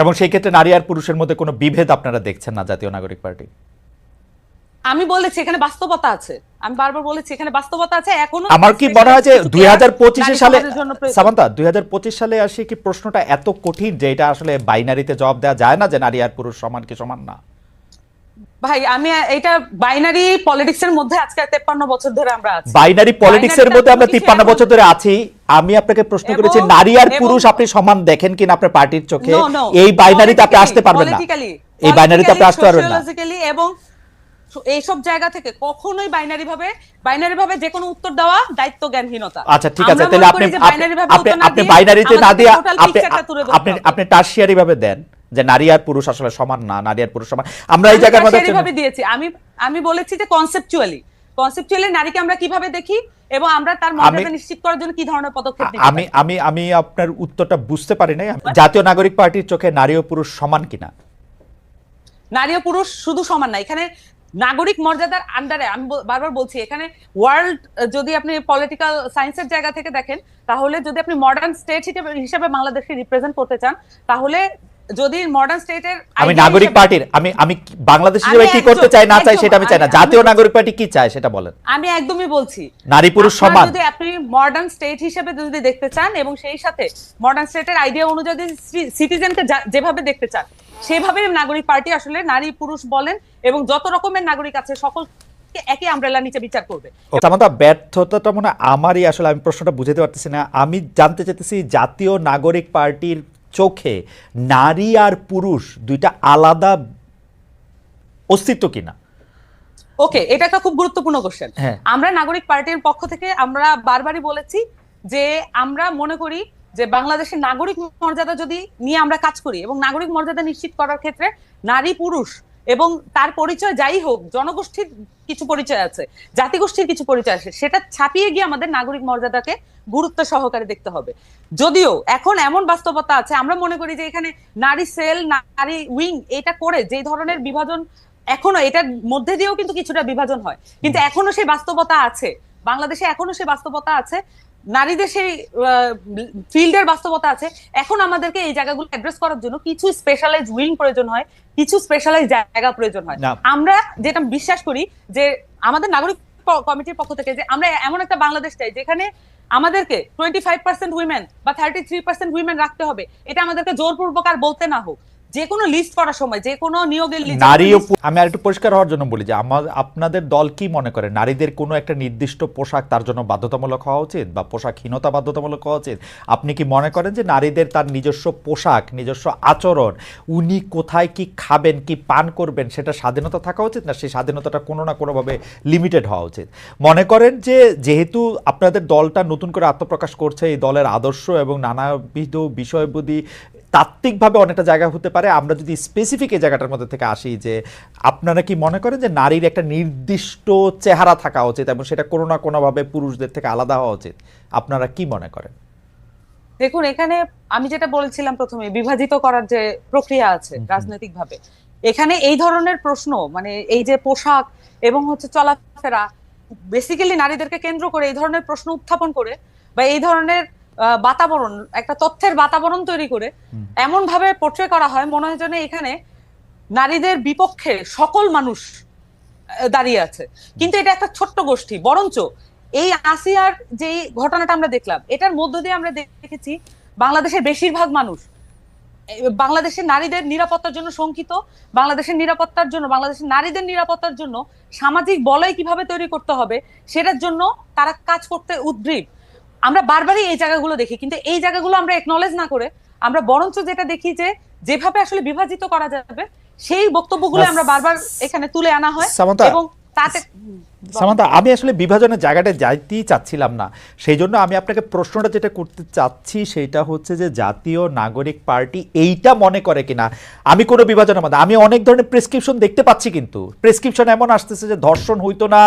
এবং সেই ক্ষেত্রে নারী আর পুরুষের মধ্যে কোনো বিভেদ আপনারা দেখছেন না জাতীয় নাগরিক পার্টি? আমি বলেছি এখানে বাস্তবতা আছে। আমি বারবার বলেছি এখানে বাস্তবতা আছে এখনও আমার কি মনে হয় যে কিছু দুই হাজার পঁচিশে নারী সালে সমাজের জন্য সামান্তা দুই হাজার পঁচিশ সালে আসে কি প্রশ্নটা এত কঠিন যে এটা আসলে বাইনারিতে জবাব দেওয়া যায় না যে নারী আর পুরুষ সমান কি সমান না? ভাই আমি এটা বাইনারি পলিটিক্স এর মধ্যে আজকে তেপ্পান্ন বছর ধরে আমরা আছি। বাইনারি পলিটিক্স এর মধ্যে আমরা কিছু তিপ্পান্ন এখন- বছর ধরে আছি। আমি আপনাকে প্রশ্ন করেছি নারী আর পুরুষ আপনি সমান দেখেন কিনা আপনার পার্টির চোখে. এই বাইনারিতে আপনি আসতে পারবেন না। এই বাইনারিতে আপনি আসতে পারবেন না। এবং এইসব জায়গা থেকে কখনোই বাইনারি ভাবে বাইনারি ভাবে যে কোনো উত্তর দেওয়া দায়িত্ব জ্ঞানহীনতা আচ্ছা ঠিক আছে তাহলে আপনি আপনি- বাইনারিতে না দিয়ে আপনি আপনি। আপনি টার্সিয়ারি ভাবে দেন। যে নারী আর পুরুষ আসলে সমান না নারী আর পুরুষ সমান। আমরা এই জায়গার মধ্যে tertiary ভাবে দিয়েছি। আমি আমি বলেছি যে কনসেপচুয়ালি কনসেপচুয়ালি নারীকে আমরা কীভাবে দেখি এবং আমরা তার মর্যাদা নিশ্চিত করার জন্য কি ধরনের পদক্ষেপ নিতে আমি আমি আমি আপনার উত্তরটা বুঝতে পারি নাই। জাতীয় নাগরিক পার্টির চোখে নারী ও পুরুষ সমান কিনা? নারী ও পুরুষ শুধু সমান না এখানে নাগরিক মর্যাদার আন্ডারে আমি বারবার বলছি এখানে ওয়ার্ল্ড যদি আপনি পলিটিক্যাল সায়েন্সের জায়গা থেকে দেখেন তাহলে যদি আপনি মডার্ন স্টেট হিসেবে বাংলাদেশকে রিপ্রেজেন্ট করতে চান তাহলে যদি মডার্ন স্টেটের আমি নাগরিক পার্টির আমি আমি বাংলাদেশ হিসেবে কি করতে চাই না চাই সেটা আমি চাই না। জাতীয় নাগরিক পার্টি কি চায় সেটা বলেন। আমি একদমই বলছি। নারী পুরুষ সমান। যদি আপনি মডার্ন স্টেট হিসেবে যদি দেখতে চান এবং সেই সাথে মডার্ন স্টেটের আইডিয়া অনুযায়ী সিটিজেনকে যেভাবে দেখতে চান সেভাবে নাগরিক পার্টি আসলে নারী পুরুষ বলেন এবং যত রকমের নাগরিক আছে সকলকে একই আমব্রেলা নিচে বিচার করবে। আমাদের ব্যর্থতাটা মনে হয় আমারই আসলে আমি প্রশ্নটা বুঝাতে পারতেছি না। আমি জানতে চাইতেছি জাতীয় নাগরিক পার্টির চোখে নারী আর পুরুষ দুইটা আলাদা অস্তিত্ব কিনা ওকে এটা একটা খুব গুরুত্বপূর্ণ কোশ্চেন হ্যাঁ। আমরা নাগরিক পার্টির পক্ষ থেকে আমরা বারবারই বলেছি যে আমরা মনে করি যে বাংলাদেশের নাগরিক মর্যাদা যদি নিয়ে আমরা কাজ করি এবং নাগরিক মর্যাদা নিশ্চিত করার ক্ষেত্রে নারী পুরুষ এবং তার পরিচয় যাই হোক জনগোষ্ঠীর কিছু পরিচয় আছে জাতিগোষ্ঠীর কিছু পরিচয় আছে সেটা ছাপিয়ে গিয়ে আমাদের নাগরিক মর্যাদাকে গুরুত্ব সহকারে দেখতে হবে। যদিও এখন এমন বাস্তবতা আছে আমরা মনে করি যে এখানে নারী সেল নারী উইং এটা করে যে ধরনের বিভাজন এখনও এটার মধ্যে দিয়েও কিন্তু কিছুটা বিভাজন হয়। কিন্তু এখনও সেই বাস্তবতা আছে বাংলাদেশে এখনও সেই বাস্তবতা আছে নারীদের সেই ফিল্ডের বাস্তবতা আছে। এখন আমাদেরকে এই জায়গাগুলো অ্যাড্রেস করার জন্য কিছু স্পেশালাইজ উইং প্রয়োজন হয় কিছু স্পেশালাইজ জায়গা প্রয়োজন হয়। আমরা যেটা বিশ্বাস করি যে আমাদের নাগরিক কমিটির পক্ষ থেকে যে আমরা এমন একটা বাংলাদেশ চাই যেখানে আমাদেরকে টোয়েন্টি ফাইভ পার্সেন্ট উইমেন বা থার্টি থ্রি পার্সেন্ট উইমেন রাখতে হবে। এটা আমাদেরকে জোরপূর্বক আর বলতে না হোক। যে কোনো লিস্ট করার সময় যে কোনো নিয়োগের list- নারী আমি আর একটু পরিষ্কার হওয়ার জন্য বলি যে আমার আপনাদের দল কি মনে করে? নারীদের কোনো একটা নির্দিষ্ট পোশাক তার জন্য বাধ্যতামূলক হওয়া উচিত বা পোশাকহীনতা বাধ্যতামূলক হওয়া উচিত? আপনি কি মনে করেন যে নারীদের তার নিজস্ব পোশাক নিজস্ব আচরণ উনি কোথায় কি খাবেন কি পান করবেন সেটা স্বাধীনতা থাকা উচিত না সেই স্বাধীনতাটা কোনো না কোনোভাবে লিমিটেড হওয়া উচিত? মনে করেন যে যেহেতু আপনাদের দলটা নতুন করে আত্মপ্রকাশ করছে এই দলের আদর্শ এবং নানাবিধ বিষয়বুদ্ধি তাত্ত্বিকভাবে অনেকটা জায়গা হতে পারে। আমরা যদি স্পেসিফিক এই জায়গাটার মধ্যে থেকে আসি যে আপনারা কি মনে করেন যে নারীর একটা নির্দিষ্ট চেহারা থাকা উচিত এবং সেটা কোনো না কোনোভাবে পুরুষদের থেকে আলাদা হওয়া উচিত? আপনারা কি মনে করেন? দেখুন এখানে আমি যেটা বলেছিলাম প্রথমে বিভাজিত করার যে প্রক্রিয়া আছে রাজনৈতিকভাবে এখানে এই ধরনের প্রশ্ন মানে এই যে পোশাক এবং হচ্ছে চলাফেরা বেসিক্যালি নারীদেরকে কেন্দ্র করে এই ধরনের প্রশ্ন উত্থাপন করে বা এই ধরনের বাতাবরণ একটা তথ্যের বাতাবরণ তৈরি করে এমন ভাবে পোট্রে করা হয় মনে হয় যেন এখানে নারীদের বিপক্ষে সকল মানুষ দাঁড়িয়ে আছে। কিন্তু এটা একটা ছোট্ট গোষ্ঠী বরঞ্চ এই আসিয়ার যে ঘটনাটা আমরা দেখলাম এটার মধ্য দিয়ে আমরা দেখেছি বাংলাদেশের বেশিরভাগ মানুষ বাংলাদেশের নারীদের নিরাপত্তার জন্য শঙ্কিত বাংলাদেশের নিরাপত্তার জন্য বাংলাদেশের নারীদের নিরাপত্তার জন্য সামাজিক বলয় কীভাবে তৈরি করতে হবে সেটার জন্য তারা কাজ করতে উদ্গ্রীব। আমরা বারবারই এই জায়গাগুলো দেখি কিন্তু এই জায়গাগুলো আমরা একনলেজ না করে আমরা বরঞ্চ যেটা দেখি যে যেভাবে আসলে বিভাজিত করা যাবে সেই বক্তব্যগুলো আমরা বারবার এখানে তুলে আনা হয় এবং তাতে সামান্তা, আমি আসলে বিভাজনের জায়গাটা যাইতেই চাচ্ছিলাম না। সেই জন্য আমি আপনাকে প্রশ্নটা যেটা করতে চাচ্ছি, সেটা হচ্ছে যে জাতীয় নাগরিক পার্টি এইটা মনে করে কিনা। আমি কোনো বিভাজনের মধ্যে, আমি অনেক ধরনের প্রেসক্রিপশন দেখতে পাচ্ছি কিন্তু। প্রেসক্রিপশন এমন আসতেছে যে ধর্ষণ হইতো না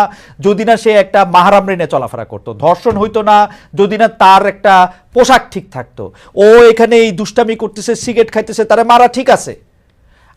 যদি না সে একটা মাহারাম রেনে চলাফেরা করতো। ধর্ষণ হইতো না যদি না তার একটা পোশাক ঠিক থাকতো। ও এখানে এই দুষ্টামি করতেছে, সিগারেট খাইতেছে, তারা মারা ঠিক আছে।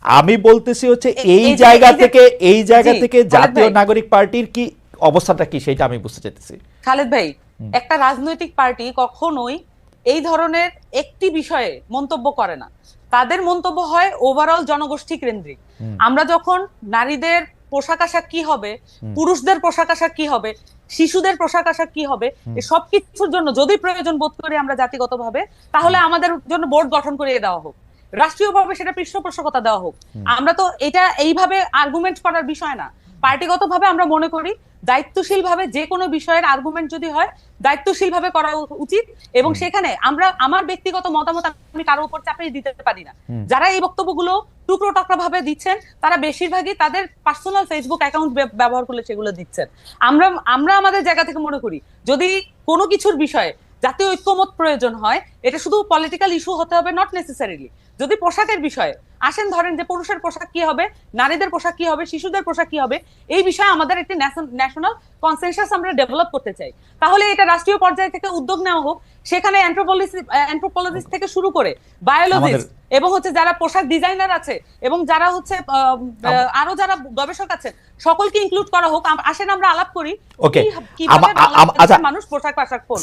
আমি বলতেছি হচ্ছে এই- জায়গা থেকে এই জায়গা থেকে জাতীয় নাগরিক পার্টির কি অবস্থাটা কি সেটা আমি বুঝতে চাইতেছি। খালেদ ভাই একটা রাজনৈতিক পার্টি কখনোই এই ধরনের একটি বিষয়ে মন্তব্য করে না। তাদের মন্তব্য হয় ওভারঅল জনগোষ্ঠী কেন্দ্রিক। আমরা যখন নারীদের পোশাক আশাক কি হবে পুরুষদের পোশাক আশাক কি হবে শিশুদের পোশাক আশাক কি হবে। সবকিছুর জন্য যদি প্রয়োজন বোধ করি আমরা জাতিগতভাবে তাহলে আমাদের জন্য বোর্ড গঠন করিয়ে দেওয়া হোক। রাষ্ট্রীয়ভাবে সেটা পৃষ্ঠপোষকতা দেওয়া হোক। আমরা তো এটা এইভাবে আর্গুমেন্ট করার বিষয় না। পার্টিগতভাবে আমরা মনে করি দায়িত্বশীল ভাবে যে কোনো বিষয়ের আর্গুমেন্ট যদি হয় দায়িত্বশীল ভাবে করা উচিত এবং সেখানে আমরা আমার ব্যক্তিগত মতামত আমি কারও উপর চাপিয়ে দিতে পারি না। যারা এই বক্তব্যগুলো টুকরো টকরা ভাবে দিচ্ছেন তারা বেশিরভাগই তাদের পার্সোনাল ফেসবুক অ্যাকাউন্ট ব্যবহার করলে সেগুলো দিচ্ছেন। আমরা আমরা আমাদের জায়গা থেকে মনে করি যদি কোনো কিছুর বিষয়ে জাতীয় ঐক্যমত প্রয়োজন হয় এটা শুধু পলিটিক্যাল ইস্যু হতে হবে নট নেসেসারিলি যদি পোশাকের বিষয়ে আসেন ধরেন যে পুরুষের পোশাক কি হবে নারীদের পোশাক কি হবে শিশুদের পোশাক কি হবে এই বিষয়ে আমাদের একটি ন্যাশনাল কনসেনসাস আমরা ডেভেলপ করতে চাই তাহলে এটা রাষ্ট্রীয় পর্যায় থেকে উদ্যোগ নেওয়া হোক সেখানে অ্যান্থ্রোপোলজিস্ট থেকে শুরু করে বায়োলজিস্ট এবং হচ্ছে যারা পোশাক ডিজাইনার আছে এবং যারা হচ্ছে আরও যারা গবেষক আছে সকলকে ইনক্লুড করা হোক আসেন আমরা আলাপ করি. কীভাবে বাংলাদেশের আচ্ছা। মানুষ পোশাক পরবে